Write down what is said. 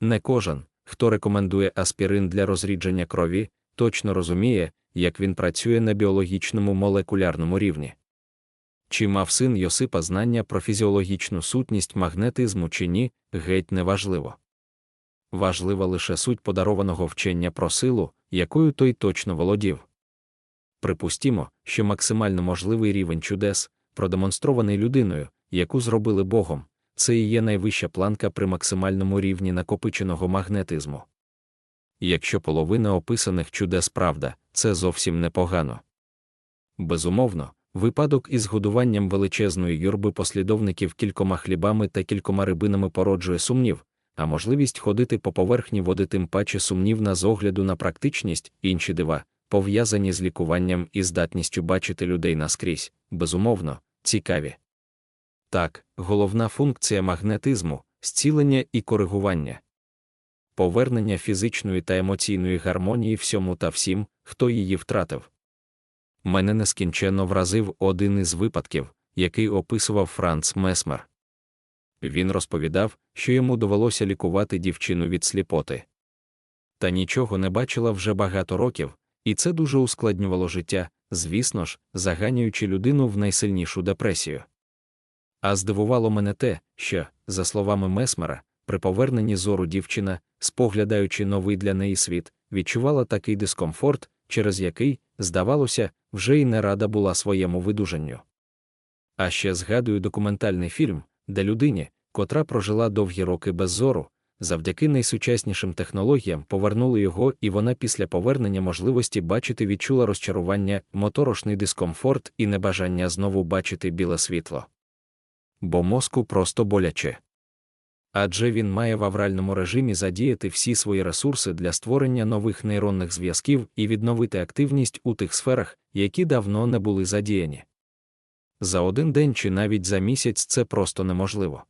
Не кожен, хто рекомендує аспірин для розрідження крові, точно розуміє, як він працює на біологічному молекулярному рівні. Чи мав син Йосипа знання про фізіологічну сутність магнетизму чи ні, геть неважливо. Важлива лише суть подарованого вчення про силу, якою той точно володів. Припустімо, що максимально можливий рівень чудес, продемонстрований людиною, яку зробили Богом, це і є найвища планка при максимальному рівні накопиченого магнетизму. Якщо половина описаних чудес правда, це зовсім непогано. Безумовно, випадок із годуванням величезної юрби послідовників кількома хлібами та кількома рибинами породжує сумнів, а можливість ходити по поверхні води тим паче сумнівна з огляду на практичність, інші дива, пов'язані з лікуванням і здатністю бачити людей наскрізь, безумовно, цікаві. Так, головна функція магнетизму зцілення і коригування. Повернення фізичної та емоційної гармонії всьому та всім, хто її втратив. Мене нескінченно вразив один із випадків, який описував Франц Месмер. Він розповідав, що йому довелося лікувати дівчину від сліпоти. Та нічого не бачила вже багато років, і це дуже ускладнювало життя, звісно ж, заганюючи людину в найсильнішу депресію. А здивувало мене те, що, за словами Месмера, при поверненні зору дівчина, споглядаючи новий для неї світ, відчувала такий дискомфорт, через який, здавалося, вже й не рада була своєму видужанню. А ще згадую документальний фільм, де людині, котра прожила довгі роки без зору, завдяки найсучаснішим технологіям повернули його, і вона після повернення можливості бачити відчула розчарування, моторошний дискомфорт і небажання знову бачити біле світло. Бо мозку просто боляче. Адже він має в авральному режимі задіяти всі свої ресурси для створення нових нейронних зв'язків і відновити активність у тих сферах, які давно не були задіяні. За один день чи навіть за місяць це просто неможливо.